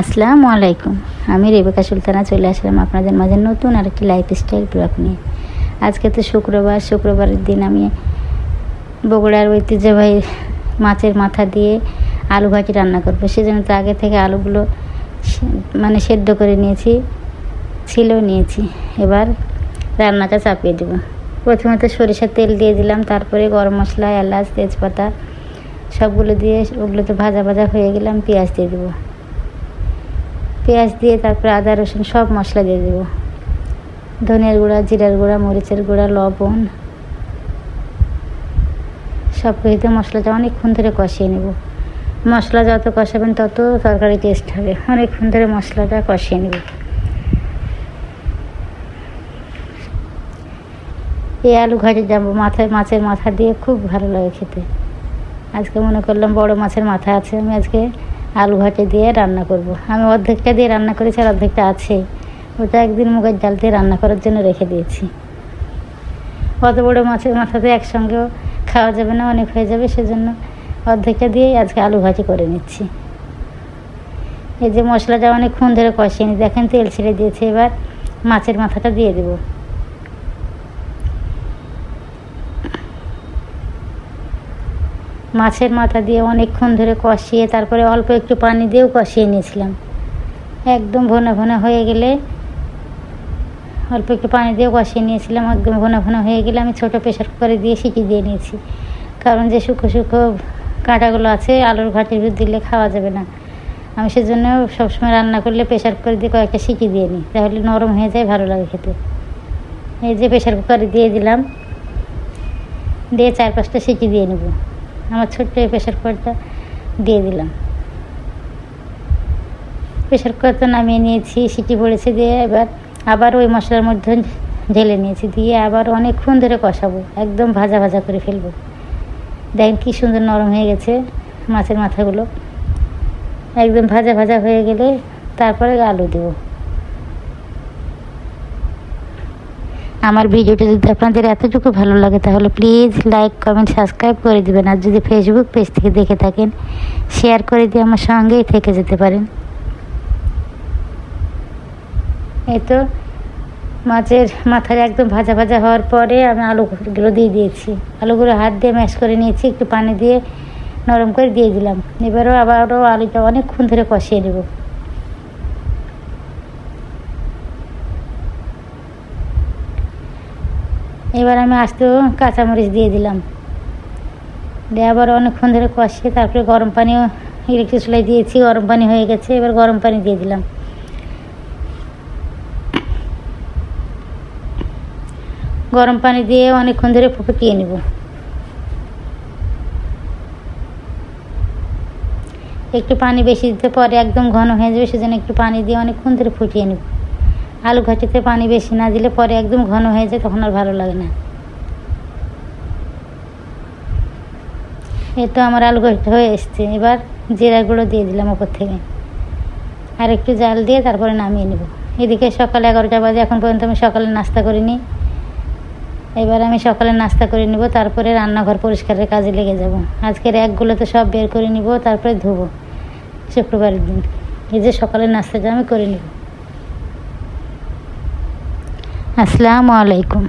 আসসালামু আলাইকুম। আমি রেবেকা সুলতানা, চলে আসলাম আপনাদের মাঝে নতুন আরেকটি লাইফ স্টাইল ব্লগ নিয়ে। আজকে তো শুক্রবার, শুক্রবারের দিন আমি বগুড়ার ঐতিহ্যবাহী মাছের মাথা দিয়ে আলু ভাজি রান্না করব। সেজন্য তো আগে থেকে আলুগুলো মানে সেদ্ধ করে নিয়েছি ছিলেও নিয়েছি। এবার রান্নাটা চাপিয়ে দেবো। প্রথমে তো সরিষার তেল দিয়ে দিলাম, তারপরে গরম মশলা, এলাচ, তেজপাতা সবগুলো দিয়ে ওগুলো তো ভাজা ভাজা হয়ে গেলাম পেঁয়াজ দিয়ে দেবো। পেঁয়াজ দিয়ে তারপরে আদা, রসুন সব মশলা দিয়ে দেবো। ধনিয়ার গুঁড়া, জিরার গুঁড়া, মরিচের গুঁড়া, লবণ সব কিছুতে মশলাটা অনেকক্ষণ ধরে কষিয়ে নেব। মশলা যত কষাবেন তত তরকারি টেস্ট হবে। অনেকক্ষণ ধরে মশলাটা কষিয়ে নেব। এই আলু ঘাটে যাব। মাথায় মাছের মাথা দিয়ে খুব ভালো লাগে খেতে। আজকে মনে করলাম বড় মাছের মাথা আছে। আমি আজকে আলু ঘাটে দিয়ে রান্না করব। আমি অর্ধেকটা দিয়ে রান্না করেছি আর অর্ধেকটা আছে। ওটা একদিন মুগের ডাল দিয়ে রান্না করার জন্য রেখে দিয়েছি। অত বড় মাছের মাথাতে একসঙ্গেও খাওয়া যাবে না, অনেক হয়ে যাবে, সেজন্য অর্ধেকটা দিয়েই আজকে আলু ভাজি করে নিচ্ছি। এই যে মশলাটা অনেকক্ষণ ধরে কষিয়ে নি, দেখেন তেল ছেড়ে দিয়েছে, এবার মাছের মাথাটা দিয়ে দেবো। মাছের মাথা দিয়ে অনেকক্ষণ ধরে কষিয়ে তারপরে অল্প একটু পানি দিয়েও কষিয়ে নিয়েছিলাম। একদম ঘন ঘন হয়ে গেলে অল্প একটু পানি দিয়েও কষিয়ে নিয়েছিলাম, একদম ঘন ঘন হয়ে গেলে আমি ছোটো প্রেশার কুকারে দিয়ে সিটি দিয়ে নিয়েছি। কারণ যে শুকো শুকো কাঁটাগুলো আছে, আলুর ঘাটির ভিতর দিলে খাওয়া যাবে না। আমি সেজন্য সবসময় রান্না করলে প্রেশার কুকারে দিয়ে কয়েকটা সিটি দিয়ে নিই, তাহলে নরম হয়ে যায়, ভালো লাগে খেতে। এই যে প্রেশার কুকারে দিয়ে দিলাম, দিয়ে চার পাঁচটা সিটি দিয়ে নেব। আমার ছোট্ট এই প্রেশার কুকারটা দিয়ে দিলাম। প্রেশার কুকারটা নামিয়ে নিয়েছি, সিটি পড়েছে দিয়ে এবার আবার ওই মশলার মধ্যে ঢেলে নিয়েছি, দিয়ে আবার অনেকক্ষণ ধরে কষাবো, একদম ভাজা ভাজা করে ফেলব। দেখেন কী সুন্দর নরম হয়ে গেছে মাছের মাথাগুলো। একদম ভাজা ভাজা হয়ে গেলে তারপরে আলু দেবো। আমার ভিডিওটা যদি আপনাদের এতটুকু ভালো লাগে, তাহলে প্লিজ লাইক কমেন্ট সাবস্ক্রাইব করে দেবেন। আর যদি ফেসবুক পেজ থেকে দেখে থাকেন শেয়ার করে দিয়ে আমার সঙ্গেই থেকে যেতে পারেন। এই তো মাছের মাথায় একদম ভাজা ভাজা হওয়ার পরে আমি আলুগুলো দিয়ে দিয়েছি। আলুগুলো হাত দিয়ে ম্যাশ করে নিয়েছি, একটু পানি দিয়ে নরম করে দিয়ে দিলাম। এবারও আবারও আলুটা অনেকক্ষণ ধরে কষিয়ে নেব। এবার আমি আস্তেও কাঁচামরিচ দিয়ে দিলাম। দিয়ে আবার অনেকক্ষণ ধরে কষিয়ে তারপরে গরম পানিও ইলেকট্রিক চুলাই দিয়েছি, গরম পানি হয়ে গেছে, এবার গরম পানি দিয়ে দিলাম। গরম পানি দিয়ে অনেকক্ষণ ধরে ফুটিয়ে নেব। একটু পানি বেশি দিতে পরে একদম ঘন হয়ে যাবে, সেজন্য একটু পানি দিয়ে অনেকক্ষণ ধরে ফুটিয়ে নেব। আলু ঘাটিতে পানি বেশি না দিলে পরে একদম ঘন হয়ে যায়, তখন আর ভালো লাগে না। এই তো আমার আলু ঘাটি হয়ে এসছে। এবার জিরা গুঁড়ো দিয়ে দিলাম ওপর থেকে। আর একটু জাল দিয়ে তারপরে নামিয়ে নেব। এদিকে সকালে এগারোটা বাজে, এখন পর্যন্ত আমি সকালে নাস্তা করিনি। এবার আমি সকালে নাস্তা করে নিব, তারপরে রান্নাঘর পরিষ্কারের কাজে লেগে যাব। আজকের একগুলো তো সব বের করে নিব, তারপরে ধুবো শুক্রবারের দিন। এই যে সকালের নাস্তাটা আমি করে নিব। আসসালামু আলাইকুম।